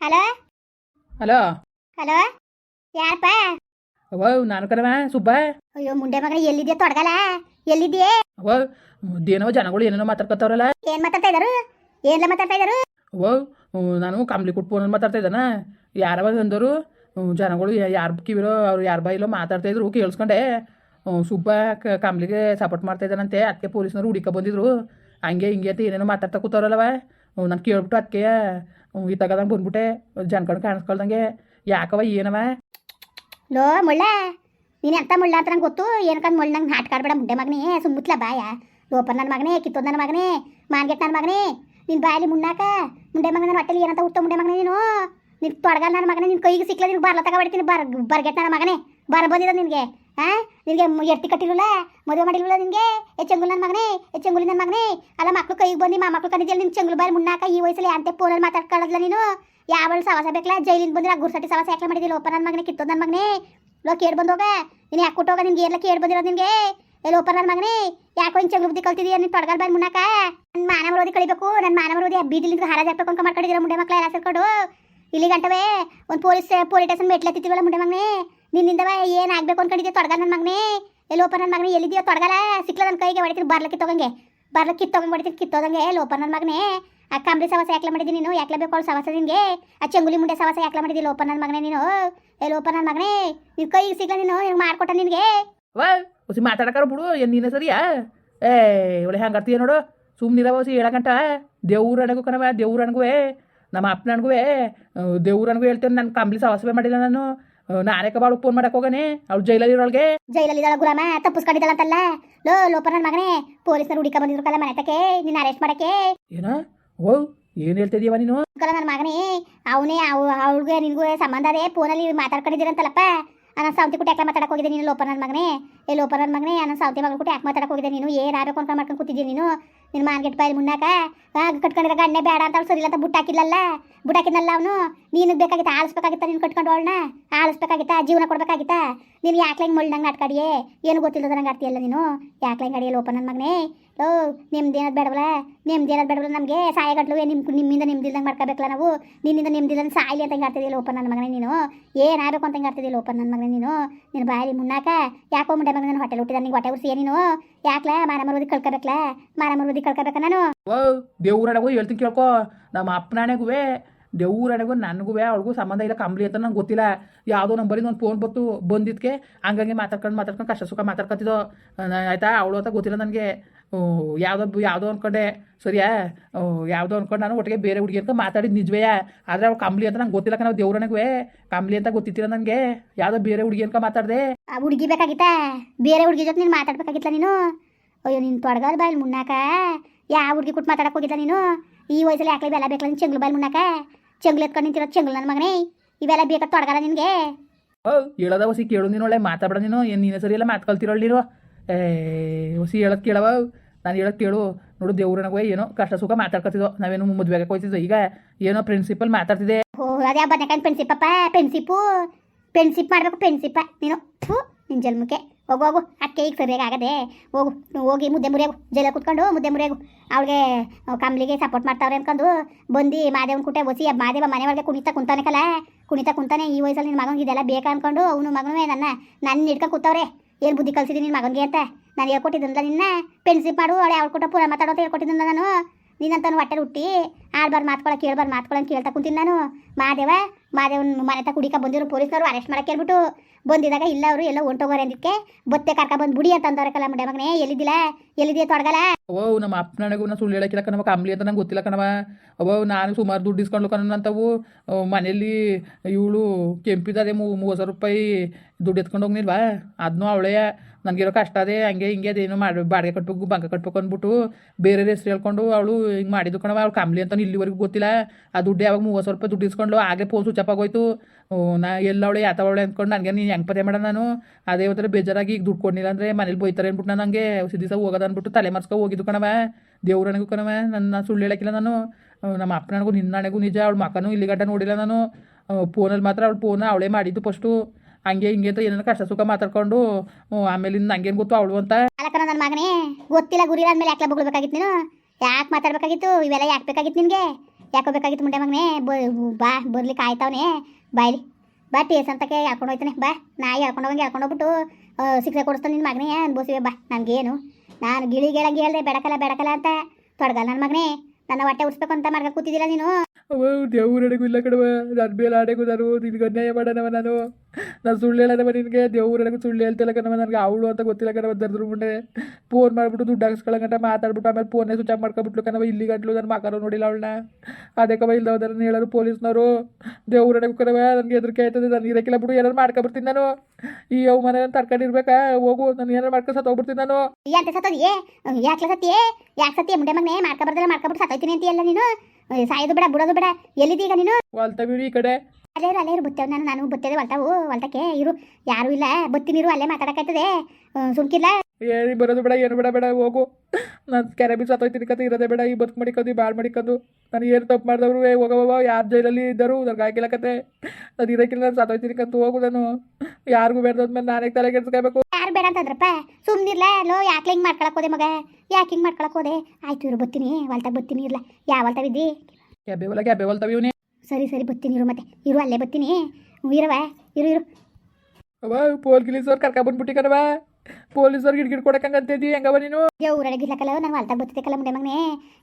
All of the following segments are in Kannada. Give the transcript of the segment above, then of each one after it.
ಹಲೋ ಹಲೋ ಹಲೋ ಯಾರಪ್ಪ ಅವ್ವ ನಾನು ಸುಬ್ಬ ಅಯ್ಯೋ ಮುಂಡೆ ಮಗನ ಎಲ್ಲಿದ್ಯಾ ತೊಡಗಲ್ಲ ಎಲ್ಲಿದ್ಯೆ ಅವ್ವ ಏನೋ ಜನಗಳು ಏನೇನೋ ಮಾತಾಡ್ಕೊತಾವ್ರಲ್ಲ ಏನ್ ಮಾತಾಡ್ತಾ ಇದಾರು ಏನ್ಲ ಮಾತಾಡ್ತಾ ಇದಾರು ಅವ್ವ ನಾನು ಕಂಬ್ಲಿ ಕೊಟ್ಟು ಫೋನಲ್ಲಿ ಮಾತಾಡ್ತಾ ಇದ್ದಾನ ಯಾರವ ಅಂದರು ಜನಗಳು ಯಾರ ಕಿವಿರೋ ಅವ್ರು ಯಾರ ಬಾಯಿಲೋ ಮಾತಾಡ್ತಾ ಇದ್ರು ಕೇಳಿಸ್ಕೊಂಡೆ ಸುಬ್ಬ ಕಂಬ್ಲಿಗೆ ಸಪೋರ್ಟ್ ಮಾಡ್ತಾ ಇದ್ದಾನಂತೆ ಅದಕ್ಕೆ ಪೊಲೀಸ್ನವ್ರು ಹುಡುಕ ಬಂದಿದ್ರು ಹಂಗೆ ಹಿಂಗೆ ಅಂತ ಏನೇನೋ ಮಾತಾಡ್ತಾ ಕೂತವ್ರಲ್ಲವ ನಾನು ಕೇಳ್ಬಿಟ್ಟು ಅದಕ್ಕೆ ಈ ತಗದಂಗೆ ಬಂದ್ಬಿಟ್ಟೆ. ಜನ್ಕೊಂಡು ಕಾಣಿಸ್ಕೊಳ್ದಂಗೆ. ಯಾಕವ ಏನವ? ಲೋ, ಮುಳ್ಳ. ನೀನು ಎಂತ ಮುಳ್ಳ ಅಂತ ನಂಗೆ ಗೊತ್ತು. ಏನಕ್ಕಂದು ಮುಳ್ಳ, ನಂಗೆ ನಾಟ್ಕಾಡ್ಬೇಡ ಮುಂಡೆ ಮಗನೇ. ಸುಮ್ಮುತ್ಲ ಬಾಯ. ಲೋಪರ್ ನನ್ನ ಮಗನೇ, ಕಿತ್ತೋದ್ ನನ್ನ ಮಗನೇ, ಮಾನ್ಗೆಟ್ ನನ್ನ ಮಗನೇ. ನಿನ್ನ ಬಾಯಲ್ಲಿ ಮುಣ್ಣಾಕ, ಮುಂಡೆ ಮಗನ ನನ್ನ ಹೊಟ್ಟೆಲಿ ಏನಂತ ಹುಟ್ಟ ಮುಂಡೆ ಮಗನೇ ನೀನು. ನಿನ್ ತೊಡಗಲ್ಲ ನನ್ನ ಮಗನೇ ನಿನ್ನ ಕೈಗೆ ಸಿಕ್ಕಲ್ಲ, ನಿನ್ ಬರ್ಲ ತಗೊಬಿಡ್ತೀನಿ ಬರ್, ಬರ್ಗೆಟ್ ನನ್ನ ಮಗನೇ. ಬರ್ ಬಂದಿದ್ದ ನಿನಗೆ. ಹಾ? ನಿನಗೆ ಎಟ್ಟಿ ಕಟ್ಟಿರಲ್ಲ ಮದುವೆ ಮಾಡಿರಲ್ಲ ನಿನಗೆ? ಎ ಚೆಂಗುಲ್ ನನ್ನ ಮಗನೇ ಚೆಂಗುಲಿ ನನ್ನ ಮಗನೇ. ಅಲ್ಲ ಮಕ್ಕಳು ಕೈಗೆ ಬಂದು, ಮಾ ಮಕ್ಳು ಕಂಡಿದ್ಯಲ್ಲ ನಿನ್ನ ಚಂಗುಲ್ ಬಾರಿ ಮುನ್ನಾಕ ಈ ವಯಸ್ಸಲ್ಲಿ ಅಂತೆ ಫೋನಲ್ಲಿ ಮಾತಾಡ್ಕೊಳ್ಳೋದಿಲ್ಲ ನೀನು? ಯಾವಳು ಸವಾಸ ಬೇಕಲ್ಲ ಜೈಲಿಂದ ಬಂದಿರ, ಗುರ್ಸಟಿ ಸವಾಸ ಯಾಕೆ ಮಾಡಿದಿಲ್ಲ ಓಪನ್ ನನ್ನ ಮಗನೇ, ಕಿತ್ತೋದು ನನ್ನ ಮಗನೇ. ಲೋ ಕೇಳಿ ಬಂದೋಗ ನೀನು ಯಾಕೆ ಕೊಟ್ಟೋಗ? ನಿನ್ಗೆ ಏರ್ಲ ಕೇಳಿ ಬಂದಿರೋದು ನಿನಗೆ? ಎಲ್ಲಿ ಓಪನ್ ನನ್ನ ಮಗನೇ. ಯಾಕೋ ಹಿಂಗೆ ಚಂಗ್ಳು ಬುದ್ಧಿ ಕಲ್ತಿದೀಯ ನೀನು ತೊಡಗಲ್ ಬಾರಿ ಮುನ್ನಾಕ ನನ್ನ ಮಾನವ ವಿರೋಧಿ ಕಳಿಬೇಕು ನನ್ನ ಮಾನವ ವಿರೋಧಿ ಬೀದಿಲಿಂದ ಹರಾಜ್ ಹಾಕ್ಬೇಕು ಅಂತ ಮಾಡ್ಕೊಂಡಿದ್ದೀರ ಮುಂಡೆ ಮಕ್ಕಳ ಎಲ್ಲ ಸೇರ್ಕೊಂಡು ಇಲ್ಲಿ ಗಂಟವೇ, ಒಂದು ಪೊಲೀಸ್ ಪೊಲೀಸ್ ಸ್ಟೇಷನ್ ಮೆಟ್ಲತ್ತಿದ್ದೀವಲ್ಲ ಮುಂಡೆ ಮಗನೇ. ನಿನ್ನಿಂದವ ಏನು ಆಗ್ಬೇಕು ಅನ್ಕೊಂಡಿದ್ದೆ ತೊಡಗ ನನ್ನ ಮಗನೇ? ಓಪನ್ ನನ್ನ ಮಗನೇ? ಎಲ್ಲಿದೆಯೋ ತೊಡಗಲ್ಲ ಸಿಕ್ಲ ನನ್ನ ಕೈಗೆ ಹೊಡಿತೀನಿ ಬರ್ಲಕ್ಕೆ ತಗೊಂಗೆ ಬರ್ಲಕ್ಕೆ ಕಿತ್ತೋಗಂಗೆ ಹೊಡಿತೀನಿ ಕಿತ್ತೋದಂಗೆ ಲೋಪ ನನ್ನ ಮಗನೇ? ಆ ಕಂಬಳಿ ಸವಾಸ ಯಾಕೆ ಮಾಡಿದ್ದೀನಿ ನೀನು? ಯಾಕೆ ಬೇಕು ಅವಳು ಸವಾಸ ನಿನಗೆ? ಆ ಚಂಗುಲಿ ಮುಂಡೆ ಸವಾಸ ಯಾಕೆ ಮಾಡಿದಿ? ಲೋಪ ನನ್ನ ಮಗನೇ ನೀನು? ಓಪನ್ ನನ್ನ ಮಗನೇ? ನಿನ್ ಕೈಗೆ ಸಿಗ್ಲ ನೀನು? ನಿನ್ಗೆ ಮಾಡ್ಕೊಟ್ಟ ನಿನಗೆ? ವಾ ಹೊಸಿ ಮಾತಾಡಕಾರ ಬಿಡು, ಏನು ನೀನೇ ಸರಿಯಾ? ಏ ಒಳ್ಳೆ ಅರ್ತೀಯ ನೋಡು? ಸುಮ್ಮನಿರವ ಹೊಸಿ ಹೇಳಕಂಟ ದೇವ್ರ ಅಣಗು ಕಣವ ದೇವ್ರ ಅಣಗುವೆ ನಮ್ಮ ಅಪ್ಪನ ಅಣಗುವೆ ದೇವ್ರ ಅಣಗು ಹೇಳ್ತೇನೆ, ನಾನು ಕಂಬ್ಲಿ ಸವಾಸವೇ ಮಾಡಿಲ್ಲ ನಾನು. ನಾನೇ ಕಬಾಳು ಫೋನ್ ಮಾಡಕ್ ಹೋಗನೆ ಅವ್ಳು ಜೈಲಲ್ಲಿ ಇರೋಳ್ಗೆ ಜೈಲಲ್ಲಿ ಇದ್ದಾಳ ಗುಲಾಮ ತಪ್ಪಿಸ್ಕೊಂಡಿದ್ದಾಳಂತಲ್ಲ ಲೋ ಲೋಪರ್ ನನ್ನ ಮಗನೇ ಪೊಲೀಸರು ಹುಡುಕ ಬಂದಿದ್ರು ಕಲ್ಲ ಮನೆ ತಕ್ಕೆ ನಿನ್ನ ಅರೆಸ್ಟ್ ಮಾಡಕ್ಕೆ. ಏನ? ಓ ಏನ್ ಹೇಳ್ತಿದೀವ ನೀನು? ಕಲ್ಲ ನನ್ನ ಮಗನೇ ಅವನೇ ಅವ್ ಅವಳಿಗೆ ನಿನಗೂ ಸಂಬಂಧ ಅದೇ ಫೋನಲ್ಲಿ ಮಾತಾಡ್ಕೊಂಡಿದ್ದೀರಂತಲ್ಲಪ್ಪ. ಅನ್ನ ಸೌತಿ ಕೂಟ ಯಾಕೆ ಮಾತಾಡಕ್ಕೆ ಹೋಗಿದೆ ನೀನು ಲೋಪರ್ ನನ್ನ ಮಗನೇ? ಏ ಲೋಪರ್ ನನ್ನ ಮಗನೇ ಅನ್ನ ಸೌತಿ ಮಗಳ ಕೂಡ ಯಾಕೆ ಮಾತಾಡಕ್ಕೆ ಹೋಗಿದೆ ನೀನು? ಏನಾಗಬೇಕು ಅಂತ ಮಾಡ್ಕೊಂಡು ಕೂತಿದ್ದೀನಿ ನೀನು? ನಿನ್ನ ಮಾರ್ಕೆಟ್ ಬಾಯಲ್ಲಿ ಮುನ್ನಾಕ ಕಟ್ಕೊಂಡಿರೋ ಗಣ್ಣೆ ಬೇಡ ಅಂತ ಅವ್ಳು ಸರಿ ಇಲ್ಲ ಅಂತ ಬುಟ್ಟ ಹಾಕಿಲ್ಲಲ್ಲ ಬುಟ್ಟ ಹಾಕಿದ್ನಲ್ಲ ಅವನು? ನೀನು ಬೇಕಾಗಿತ್ತ ಆಳಿಸ್ಬೇಕಾಗಿತ್ತ ನೀನು ಕಟ್ಕೊಂಡು ಅವಳನ್ನ? ಆಳಿಸ್ಬೇಕಾಗಿತ್ತ? ಜೀವನ ಕೊಡ್ಬೇಕಾಗಿತ್ತ? ನೀನು ಯಾಕೆ ಹಿಂಗೆ ಮುಳ್ದಂಗೆ ಆಟ್ಕಾಡಿಯೇ ಏನು ಗೊತ್ತಿಲ್ಲದ ನಂಗೆ ಆಡ್ತೀಯಲ್ಲ ನೀನು? ಯಾಕೆ ಹಿಂಗೆ ಅಡಿಯಲ್ಲ ಓಪನ್ ನನ್ನ ಮಗನೇ? ಓ ನಿಮ್ದೇನದು ಬೇಡವಲ್ಲ? ನಿಮ್ದೇನದು ಬೇಡವಲ್ಲ ನಮಗೆ? ಸಾಯಗಟ್ಲು ನಿಮ್ಮ ನಿಮ್ಮಿಂದ ನಿಮ್ದಿಲ್ದಂಗೆ ಮಾಡ್ಕೋಬೇಕಲ್ಲ ನಾವು? ನಿನ್ನಿಂದ ನಿಮ್ದಿಲ್ಲ ಸಾಯಿಲಿ ಅಂತ ಓಪನ್ ನನ್ನ ಮಗನೇ ನೀನು? ಏನಾಗಬೇಕು ಅಂತ ಓಪನ್ ನನ್ನ ಮಗನೇ ನೀನು? ನಿನ್ನ ಬಾಯಲ್ಲಿ ಮುನ್ನಾಕ ಯಾಕೋ ಮುಂಡೆ ಮಗನ ಹೊಟ್ಟೆ ಹುಟ್ಟಿದ ನಿಂಗೆ ಹೊಟ್ಟೆ ಉರ್ಸಿ ನೀನು? ಯಾಕ್ಲ? ಮಾನ ಮರುದಿ ಕಳ್ಕೊಬೇಕಲ್ಲ ಮಾನ ನಾನು? ಓ ದೇವ್ರ ಅಣಗು ಹೇಳ್ತೀನಿ ಕೇಳ್ಕೊ. ನಮ್ಮ ಅಪ್ಪನ ಅಣಗುವೆ ದೇವ್ರ ಅಣಗು ನನಗೂ ಅವಳಿಗೂ ಸಂಬಂಧ ಇಲ್ಲ ಕಂಬಳಿ ಅಂತ ನಂಗೆ ಗೊತ್ತಿಲ್ಲ. ಯಾವುದೋ ನಂಬರಿಂದ ಒಂದು ಫೋನ್ ಬತ್ತು ಬಂದಿದ್ದಕ್ಕೆ ಹಂಗಂಗೆ ಮಾತಾಡ್ಕೊಂಡು ಮಾತಾಡ್ಕೊಂಡು ಕಷ್ಟ ಸುಖ ಮಾತಾಡ್ಕೊತಿದ್ದೋ ಆಯ್ತಾ, ಅವಳು ಅಂತ ಗೊತ್ತಿಲ್ಲ ನನಗೆ. ಯಾವುದೋ ಯಾವುದೋ ಅಂದ್ಕೊಂಡೆ ಸರಿಯಾ? ಯಾವುದೋ ಅಂದ್ಕೊಂಡು ನಾನು ಒಟ್ಟಿಗೆ ಬೇರೆ ಹುಡುಗಿ ಅಂತ ಮಾತಾಡಿದ್ದು ನಿಜವೇ ಆದರೆ ಅವ್ಳು ಕಂಬಳಿ ಅಂತ ನಂಗೆ ಗೊತ್ತಿಲ್ಲ ನಾವು ದೇವ್ರನಿಗೆ ಕಂಬಳಿ ಅಂತ ಗೊತ್ತಿತ್ತಿಲ್ಲ ನನಗೆ. ಯಾವುದೋ ಬೇರೆ ಹುಡುಗಿ ಅಂತ ಮಾತಾಡಿದೆ. ಆ ಹುಡುಗಿ ಬೇಕಾಗಿತ್ತಾ? ಬೇರೆ ಹುಡುಗಿ ಜೊತೆ ನೀನು ಮಾತಾಡ್ಬೇಕಾಗಿತ್ತಲ್ಲ ನೀನು? ಅಯ್ಯೋ, ನೀನು ತೊಡಗಲ್ ಬಾಯಲ್ಲಿ ಮುನ್ನಾಕ ಯಾವ ಹುಡುಗಿ ಕೊಟ್ಟು ಮಾತಾಡಕ್ಕೆ ಹೋಗಿದ್ದ ನೀನು? ಈ ವಯಸ್ಸಲ್ಲಿ ಯಾಕೆ ಬೆಲ್ಲ ಬೇಕಲ್ಲ ಬಾಯಲ್ಲಿ ಮುನ್ನಾಕ ಚೆಂಗ್ಲು ಎತ್ಕೊಂಡು ನಿಂತಿರೋ ಚೆಂಗ್ಲು ನನ್ನ ಮಗನೇ ಇವೆಲ್ಲ ಬೇಕಾದ ತೊಡಗಲ್ಲ ನಿನಗೆ? ಓ ಹೇಳೋದ ಹೊಸಿ ಕೇಳು ನೀನು ಒಳ್ಳೆ ಮಾತಾಡ ನೀನು ಏನು ನೀನು ಸರಿ ಎಲ್ಲ ನೀನು? ಏ ಹೊಸಿ ಹೇಳೋದು ಕೇಳವ ನಾನು ಹೇಳೋದು ಕೇಳು. ನೋಡು ದೇವ್ರನಗುವೆ ಏನೋ ಕಷ್ಟ ಸುಖ ಮಾತಾಡ್ಕೊತಿದ್ದೋ ನಾವೇನು ಮದುವೆಗೆ ಹೋಯ್ತಿದ್ದೋ ಈಗ ಏನೋ ಪ್ರಿನ್ಸಿಪಲ್ ಮಾತಾಡ್ತಿದ್ದೆ ಓ ಅದೇ ಬದನೇಕಾಯಿ ಪೆನ್ಸಿಪ್ಪಪ್ಪ ಪೆನ್ಸಿಪ್ಪು ಪೆನ್ಸಿಪ್ ಮಾಡಬೇಕು ಪೆನ್ಸಿಪ್ಪ ನೀನು ಥೂ ನಿನ್ನ ಜನ್ಮಕ್ಕೆ. ಹೋಗು ಹೋಗು, ಅಕ್ಕೆ ಈಗ ಸರಿಯಾಗಿ ಆಗದೆ ಹೋಗು ಹೋಗಿ ಮುದ್ದೆ ಮುರಿಯಾಗು ಜೈಲ ಕುತ್ಕೊಂಡು ಮುದ್ದೆ ಮುರಿಯಾಗು. ಅವಳಿಗೆ ಕಂಬ್ಲಿಗೆ ಸಪೋರ್ಟ್ ಮಾಡ್ತಾವ್ರೆ ಅನ್ಕೊಂಡು ಬಂದು ಮಾದೇವನ ಕುಟೆ ಒಸಿ ಮಾದೇವ ಮನೆ ಒಳಗೆ ಕುಣಿತಾ ಕುಂತಾನೆ ಕಲ ಕುಣಿತಾ ಕುಂತಾನೆ ಈ ವಯಸ್ಸಲ್ಲಿ ನಿನ್ನ ಮಗನಿಗೆ ಇದೆಲ್ಲ ಬೇಕಾ ಅನ್ಕೊಂಡು ಅವನು ಮಗನೂ ನನ್ನ ನನ್ನ ಇಟ್ಕೊಂಡು ಕೂತವ್ರೆ. ಏನು ಬುದ್ಧಿ ಕಲ್ಸಿದ್ದೀನಿ ನಿನ್ನ ಮಗನಿಗೆ ಅಂತ. ನಾನು ಹೇಳ್ಕೊಟ್ಟಿದ್ದಂತ ನಿನ್ನ ಪೆನ್ಸಿಪ್ ಮಾಡು, ಅವಳೆ ಅವ್ಳ ಕೊಟ್ಟ ಪೂರ ಮಾತಾಡೋ ಅಂತ ಹೇಳ್ಕೊಟ್ಟಿದ್ದ ನಾನು. ನೀನಂತನು ಹೊಟ್ಟೆ ಹುಟ್ಟಿ ಆಡ್ಬಾರ್ ಮಾತ್ಕೊಳ ಕೇಳ್ಬಾರ್ದು ಮಾತ್ಕೊಳಂಗೆ ಕೇಳ್ತಾ ಕುಂತೀನಿ ನಾನು. ಮಾದೇವ, ಮಾದೇವನ ಮನೆ ತ ಕುಡಿಕ ಬಂದಿರೋ ಪೊಲೀಸ್ನವರು ಅರೆಸ್ಟ್ ಮಾಡಕ್ಕೆ ಹೇಳ್ಬಿಟ್ಟು ಬಂದಿದಾಗ ಇಲ್ಲ ಅವರು, ಎಲ್ಲ ಹೊಂಟೋಗೋರೆ ಅಂದಿಕ್ಕೆ ಬತ್ತೆ ಕರ್ಕ ಬಂದು ಬುಡಿ ಅಂತ ಅಂದವ್ರೆ ಕಲ ಮುಂಡೆ ಮಗನೇ ಎಲ್ಲಿದ್ದಿಲ್ಲ ಎಲ್ಲಿದೆಯಾ ತೊಡಗಲ್ಲ ಓ ನಮ್ಮ ಅಪ್ಪ ನನಗೂ ನಾನು ಸುಳ್ಳು ಹೇಳಕ್ಕಿಲ್ಲ ಕಣವ ಕಂಬ್ಲಿ ಅಂತ ನಂಗೆ ಗೊತ್ತಿಲ್ಲ ಕಣವ ಅವ ನಾನು ಸುಮಾರು ದುಡ್ಡು ಇಸ್ಕೊಂಡು ಕಣಂತವು ಮನೇಲಿ ಇವಳು ಕೆಂಪಿದಾರೆ ಮೂವತ್ತು ಸಾವಿರ ರೂಪಾಯಿ ದುಡ್ಡು ಎತ್ಕೊಂಡು ಹೋಗ್ನಿಲ್ವಾ ಅದನ್ನೂ ಅವಳೇ. ನನಗಿರೋ ಕಷ್ಟ ಅದೇ, ಹಂಗೆ ಹಿಂಗೆ ಅದೇನು ಮಾಡಿ ಬಾಡಿಗೆ ಕಟ್ಬೇಕು, ಬಂಕ ಕಟ್ಬೇಕು ಅಂದ್ಬಿಟ್ಟು ಬೇರೆ ಹೆಸರು ಹೇಳ್ಕೊಂಡು ಅವಳು ಹಿಂಗೆ ಮಾಡಿದ್ದು ಕಣವ ಅವಳು ಕಂಬ್ಲಿ ಅಂತ ಇಲ್ಲಿವರೆಗೂ ಗೊತ್ತಿಲ್ಲ. ಆ ದುಡ್ಡು ಯಾವಾಗ ಮೂವತ್ತು ಸಾವಿರ ರೂಪಾಯಿ ದುಡ್ಡು ಇಸ್ಕೊಂಡು ಆಗಲೇ ಫೋನ್ ಸ್ವಿಚ್ ಆಫ್ ಆಗೋಯ್ತು. ಎಲ್ಲ ನಾ ಎಲ್ಲವಳೆ ಯಾತವಳೆ ಅಂದ್ಕೊಂಡು ನನಗೆ ನೀನು ಹೆಂಗೆ ಪದೇ ನಾನು? ಅದೇ ಒಂಥರ ಬೇಜಾರಾಗಿ ಈಗ ದುಡ್ಡು ಕೊಡಲಿಲ್ಲ ಅಂದರೆ ಮನೇಲಿ ಬೈತಾರೆ ಅಂದ್ಬಿಟ್ಟು ನಾನು ಹಂಗೆ ಸಿದ್ದಿಸ ಹೋಗೋದು ಅಂದ್ಬಿಟ್ಟು ತಲೆ ಮರ್ಸ್ಕೊ ಹೋಗಿದ್ದು ಕಣವ ದೇವ್ರನಿಗೂ ಕಣವ ನನ್ನ ಸುಳ್ಳು ನಾನು. ನಮ್ಮ ನಮ್ಮ ನಿನ್ನ ನಿನ್ನಣಗೂ ನಿಜ, ಅವಳು ಮಕ್ಕನೂ ಇಲ್ಲಿ ಗಂಟ ನೋಡಿಲ್ಲ ನಾನು. ಫೋನಲ್ಲಿ ಮಾತ್ರ ಅವಳು ಫೋನ್ ಅವಳೇ ಮಾಡಿದ್ದು ಫಸ್ಟು ಹಂಗೆ ಹಿಂಗೆ ಅಂತ ಏನೇನು ಕಷ್ಟ ಸುಖ ಮಾತಾಡ್ಕೊಂಡು ಆಮೇಲೆ ಇನ್ನು ನಂಗೇನು ಗೊತ್ತು ಅವಳು ಅಂತ. ನನ್ನ ಮಗನೇ, ಗೊತ್ತಿಲ್ಲ ಗುರಿ ಅಂದ್ಮೇಲೆ ಯಾಕೆ ಬಗ್ಳ್ಬೇಕಾಗಿತ್ತು ನೀನು? ಯಾಕೆ ಮಾತಾಡ್ಬೇಕಾಗಿತ್ತು? ಇವೆಲ್ಲ ಯಾಕೆ ಬೇಕಾಗಿತ್ತು ನಿನಗೆ? ಯಾಕೋ ಬೇಕಾಗಿತ್ತು ಮುಂಡೆ ಮಗನೇ? ಬಾ ಬರ್ಲಿಕ್ಕೆ ಆಯ್ತವನೇ? ಬಾಯ್ಲಿ ಬಾ ಟೇಸ್ ಅಂತಕ್ಕೆ ಹಾಕೊಂಡು ಹೋಯ್ತಾನೆ. ಬಾ, ನಾಯಿ ಹಾಕೊಂಡ್ ಹೋಗಿ ಹಾಕೊಂಡು ಹೋಗ್ಬಿಟ್ಟು ಶಿಕ್ಷೆ ಕೊಡಿಸ್ತಾನೆ ನಿನ್ನ ಮಗನೇ ಅನ್ಬೋಸಿವೆ ಬಾ. ನನಗೇನು? ನಾನು ಗಿಳಿ ಗೆಳಂಗೆ ಹೇಳ್ದೆ, ಬೆಡಕಲ್ಲ ಬೆಡಕಲ್ಲ ಅಂತ. ತೊಡಗಲ್ಲ ನನ್ನ ಮಗನೇ. ನನ್ನ ಹೊಟ್ಟೆ ಉಡ್ಸ್ಬೇಕು ಅಂತ ಮಾರ್ಗ ಕೂತಿದ್ದೀರಾ ನೀನು? ಅವ್ವ ದೇವ್ರಡೆಗೂ ಇಲ್ಲ ಕಡವ ನನ್ನ ಮೇಲೆ ಆಡೆಗೂ ನಾನು ನಿನ್ಗೆ ಅನ್ಯಾಯ ಮಾಡೋಣವ ನಾನು. ನಾನು ಸುಳ್ಳು ಹೇಳೋದವ ನಿನಗೆ. ದೇವ್ರಡೆಗೂ ಸುಳ್ಳು ಹೇಳ್ತಿಲ್ಲ ಕಣವ ನನಗೆ ಅವಳು ಅಂತ ಗೊತ್ತಿಲ್ಲ ಕಣವ ದರ್ದ್ರ ಮುಂದೆ ಫೋನ್ ಮಾಡಿಬಿಟ್ಟು ದುಡ್ಡು ಹಾಕ್ಸ್ಕೊಳಂಗಂಟ ಮಾತಾಡ್ಬಿಟ್ಟು ಆಮೇಲೆ ಫೋನೇ ಸ್ವಿಚ್ ಆಫ್ ಮಾಡ್ಕೊಬಿಟ್ಲು ಕಣವ ಇಲ್ಲಿ ಗಂಟ್ಲು ನನ್ನ ಮಕರು ನೋಡಿಲ್ಲ ಅವಳನ್ನ. ಅದಕ್ಕವ ಇಲ್ದವದನ್ನ ಹೇಳೋರು ಪೊಲೀಸ್ನವರು. ದೇವ್ರಡೆಗೂ ಕಣವ ನನಗೆ ಹೆದರಿಕೆ ಆಯ್ತದೆ ನಾನು ಇರಕ್ಕಿಲ್ಲ ಬಿಡು ಏನಾರು ಮಾಡ್ಕೊಬಿಡ್ತೀನಿ ನಾನು. ಈ ಅವಮಾನ ತರ್ಕೊಂಡಿರ್ಬೇಕಾ ಹೋಗು ನಾನು ಏನಾರು ಮಾಡ್ಕೊಂಡು ಸತ್ತೋಗ್ಬಿಡ್ತೀನಿ ನಾನು. ಯಾಕೆ ಸತ್ತೋದಿಯೇ? ಯಾಕೆ ಸತ್ತಿಯೇ ಯಾಕೆ ಸತ್ತಿಯೇ ಮುಂಡೆ ಮಗನೇ ಮಾಡ್ಕೊಬಾರ್ದಲ್ಲ ಮಾಡ್ಕೊಬಿಟ್ಟು ಸತ್ತೋಯ್ತೀನಿ ಎಲ್ಲ ನೀನು? ಸಾಯೋದು ಬೇಡ ಬಿಡೋದು ಬೇಡ. ಎಲ್ಲಿದ್ದೀಗ ನೀನು? ವಾಲ್ತವೀರು ಈ ಕಡೆ. ಅಲ್ಲೇ ಇರು ಅಲ್ಲೇ ಇರು ಬತ್ತೇವ್ ನಾನು ನಾನು ಬತ್ತೇವೆ ಹೊಲ್ತಾವು ಹೊಲ್ತಕ್ಕೆ ಇರು. ಯಾರು ಇಲ್ಲ ಬತ್ತಿನಿರು ಅಲ್ಲೇ ಮಾತಾಡಕತ್ತದೆ ಸುಮ್ಕಿಲ್ಲ ಏರಿ ಬರೋದು ಬೇಡ ಏನು ಬೇಡ ಬೇಡ ಹೋಗು. ನಾನು ಕೆರೆ ಬಿ ಸತ್ತೋಯ್ತೀನಿ ಕತೆ ಇರೋದೇ ಬೇಡ ಈ ಬದುಕು ಮಾಡಿಕೊಂಡು ಬಾಳ್ ಮಾಡಿಕೊಂಡು ನಾನು ಏನು ತಪ್ಪು ಮಾಡಿದವ್ರು ಹೋಗವ ಯಾರು ಜೈಲಲ್ಲಿ ಇದ್ದರು ನನಗೆ ಆಗಿಲ್ಲ ಕತೆ ನಾನು ಇರೋಕ್ಕಿಲ್ಲ ನಾನು ಸತ್ತೋಯ್ತೀನಿ ಕಂತು ಹೋಗು ನಾನು. ಯಾರಿಗೂ ಬೇಡದ್ಮೇಲೆ ನಾನೇ ತಲೆ ಕೆಡ್ಸ್ಕೋಬೇಕು ಯಾರು ಬೇಡ ಅಂತಂದ್ರಪ್ಪ? ಸುಮ್ಮನಿರ್ಲ ಲೋ ಯಾಕೆ ಹಿಂಗೆ ಮಾಡ್ಕೊಳಕ್ ಹೋದೆ ಮಗ? ಯಾಕೆ ಹಿಂಗೆ ಮಾಡ್ಕೊಳಕ್ ಹೋದೆ? ಆಯ್ತು ಇರು ಬತ್ತೀನಿ ಹೊಲ್ತಾಗ ಬತ್ತೀನಿ ಇರ್ಲ. ಯಾವ ಹೊಲ್ತಾವಿದ್ದಿ ಕ್ಯಾಬೆ ಹೊಲ ಕ್ಯಾಬೆ ಹೊಲ್ತಾವ ಇವನೇ. ಸರಿ ಸರಿ ಬತ್ತೀನಿ ಇರು ಮತ್ತೆ. ಇರು ಅಲ್ಲೇ ಬತ್ತೀನಿ ಹ್ಞೂ ಇರವ ಇರು ಇರು. ಅವ ಪೋಲ್ ಗಿಲೀಸವ್ರು ಕರ್ಕೊಂಡ್ಬಂದ್ಬಿಟ್ಟಿ ಕಣವ ಪೊಲೀಸವ್ರಿಗೆ ಗಿಡ್ ಕೊಡಕ್ಕಂಗಂತಿದ್ದಿ ಹೆಂಗವ ನೀನು? ಊರಡೆ ಗಿಲ್ಲಕಲ್ಲ ನಾನು ಅಲ್ತಾಗ ಬತ್ತಿದ್ದಕ್ಕಲ್ಲ ಮುಂಡೆ ಮಗನೇ.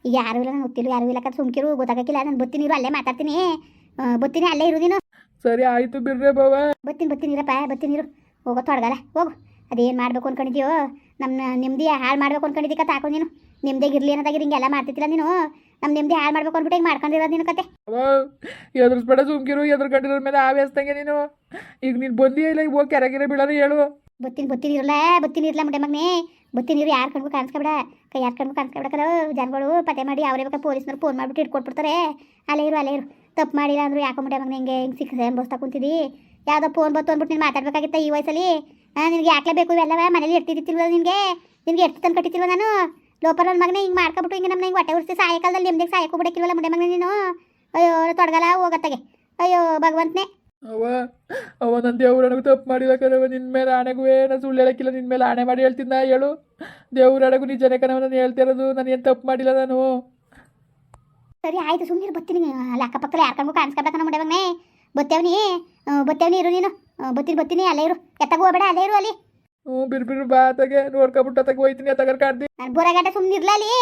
ಈಗ ಯಾರು ಇಲ್ಲ ನಾನು ಗೊತ್ತಿಲ್ಲ ಯಾರು ಇಲ್ಲ ಕತ್ ಸುಮ್ಕಿರು ಗೊತ್ತಾಗಕ್ಕಿಲ್ಲ. ನಾನು ಬತ್ತೀನಿ ಇರು ಅಲ್ಲೇ ಮಾತಾಡ್ತೀನಿ. ಬತ್ತೀನಿ ಅಲ್ಲೇ ಇರು ನೀನು. ಸರಿ ಆಯ್ತು ಬಿಡ್ರೆ ಬಾವ ಬತ್ತೀನಿ ಬತ್ತೀನಿ ಇರಪ್ಪ ಬತ್ತೀನಿ ಇರು. ಹೋಗೋ ತೊಡಗಲ್ಲ. ಹೋಗು. ಅದೇನು ಮಾಡ್ಬೇಕು ಅನ್ಕೊಂಡಿದ್ಯೋ? ನಮ್ಮ ನೆಮ್ಮದಿ ಹಾಳು ಮಾಡ್ಬೇಕು ಅನ್ಕೊಂಡಿದ್ದಿ ತಾಕೋ ನೀನು. ನೆಮ್ಮದಿಗೆ ಇರಲಿ ಅನ್ನೋದಾಗಿ ಹಿಂಗೆಲ್ಲ ಮಾಡ್ತಿದ್ದಿಲ್ಲ ನೀನು. ನಮ್ಮ ನೆಮ್ಮದಿ ಹಾಳು ಮಾಡ್ಬೇಕು ಅಂದ್ಬಿಟ್ಟು ಹಿಂಗೆ ಮಾಡ್ಕೊಂಡಿರೋದು ನಿನ್ನ ಕತೆ. ಎದುರಿಸ್ಬೇಡ ಸುಮ್ಕಿರು ಎದುರ್ಕೊಂಡಿರೋ ಮೇಲೆ ಆವೇಸ್ತಂಗೆ ನೀನು. ಈಗ ನೀನು ಬಂದಿ ಇಲ್ಲ ಈಗ ಹೋಗಿ ಕೆರಗಿರ ಬೀಳೋರು ಹೇಳು. ಬತ್ತಿನ ಬತ್ತಿನ ಇರಲ್ಲ ಬತ್ತಿನ ಇರಲ್ಲ ಮುಂಡೆ ಮಗನೇ. ಬತ್ತಿನ ಇರು ಯಾರು ಕಣ್ಗೂ ಕಾಣಿಸ್ಕೊಬೇಡ. ಕೈ ಯಾರು ಕಣ್ಗೂ ಕಾಣಿಸ್ಕೊಬೇಕಲ್ಲ ಜನಗಳು ಪತ್ತೆ ಮಾಡಿ ಅವರೇ ಬೇಕಾ ಪೊಲೀಸ್ನವ್ರು ಫೋನ್ ಮಾಡಿಬಿಟ್ಟು ಇಟ್ಕೊಟ್ಬಿಡ್ತಾರೆ ಅಲ್ಲೇ ಇರು ಅಲ್ಲೇ ಇರು. ತಪ್ಪು ಮಾಡಿಲ್ಲ ಅಂದ್ರು ಯಾಕೋ ಮುಂಡೆ ಮಗನೇ ಹಿಂಗೆ ಹಿಂಗೆ ಸಿಕ್ಕ ಬಸ್ತಾ ಕುಂತಿದ್ದಿ ಯಾವುದೋ ಫೋನ್ ಬತ್ತು ಅಂದ್ಬಿಟ್ಟು ನೀನು ಮಾತಾಡ್ಬೇಕಾಗಿತ್ತ ಈ ವಯಸ್ಸಲ್ಲಿ? ಹಾಂ ನಿನಗೆ ಯಾಕಲೇ ಬೇಕು ಇವೆಲ್ಲವ? ಮನೇಲಿ ಇರ್ತಿದ್ದಿತ್ತಿಲ್ವ ನಿನಗೆ? ನಿನಗೆ ಎಷ್ಟು ತಂದು ಕಟ್ಟಿತಿಲ್ವ ನಾನು? ಲೋಪರ್ ನನ್ನ ಮಗನೇ ಹಿಂಗೆ ಮಾಡ್ಕೊಬಿಟ್ಟು ಹಿಂಗೆ ನಮ್ಮ ಹಿಂಗೆ ಹೊಟ್ಟೆ ಉರಿಸಿ ಸಾಯಕಾಲದಲ್ಲಿ ನಿಮ್ದಿಗೆ ಸಾಯಕ್ಕೂ ಬಿಡಕ್ಕಿಲ್ವಲ್ಲ ಮುಂದೆ ಮಗನೇ ನೀನು? ಅಯ್ಯೋ ತೊಡಗಲ್ಲ ಹೋಗತ್ತಾಗೆ. ಅಯ್ಯೋ ಭಗವಂತನೇ. ಅವ ಅವ ನನ್ನ ದೇವ್ರು ನನಗೂ ತಪ್ಪು ಮಾಡಿಲ್ಲ ಕಣವ ನಿನ್ನ ಮೇಲೆ ಆಣೆಗೂ ಏನೋ ಸುಳ್ಳು ಹೇಳಕ್ಕಿಲ್ಲ. ನಿನ್ನ ಮೇಲೆ ಆಣೆ ಮಾಡಿ ಹೇಳ್ತಿದ್ದ ಹೇಳು. ದೇವ್ರ ಅಡಗು ನಿಜನೇ ಕಣವ ನಾನು ಹೇಳ್ತಿರೋದು ನಾನು ಏನು ತಪ್ಪು ಮಾಡಿಲ್ಲ ನಾನು? ಸರಿ ಆಯ್ತು ಸುಮ್ಮನೆ ಬರ್ತೀನಿ ಅಲ್ಲಿ ಅಕ್ಕಪಕ್ಕದಲ್ಲಿ ಯಾರ್ಕಂಗೂ ಕಾಣಿಸ್ಕೊಬೇಕು ನಮ್ಮ ಮುಂಡೆ ಬತ್ತೇವ್ನಿ ಬತ್ತೇವ್ನಿ ಇರು ನೀನು. ಬತ್ತೀನಿ ಬತ್ತೀನಿ ಅಲ್ಲೇ ಇರು. ಎತ್ತಾಗ ಹೋಗ್ಬೇಡ ಅಲ್ಲೇ ಇರು ಅಲ್ಲಿ. ಹ್ಞೂ ಬಿರ್ ಬಿರು ಬಾ ತಗೆ ನೋಡ್ಕೊಬಿಟ್ಟು ಅತ್ತಾಗ ಹೋಯ್ತೀನಿ ಅತ್ತಾಗ ಕಾಡ್ದಿ ನಾನು ಬೊರಗಾಟ ಸುಮ್ಮನೆ ಇರ್ಲ ಅಲ್ಲಿ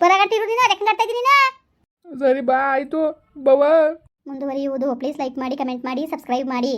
ಬೊರಗಾಟ ಇರು ನೀನು ಅದಕ್ಕೆ ಇದ್ದೀನಿ ನೀನು ಸರಿ ಬಾ ಆಯಿತು. ಬವ್ವ. ಮುಂದುವರಿಯುವುದು ಪ್ಲೀಸ್ ಲೈಕ್ ಮಾಡಿ ಕಮೆಂಟ್ ಮಾಡಿ ಸಬ್ಸ್ಕ್ರೈಬ್ ಮಾಡಿ.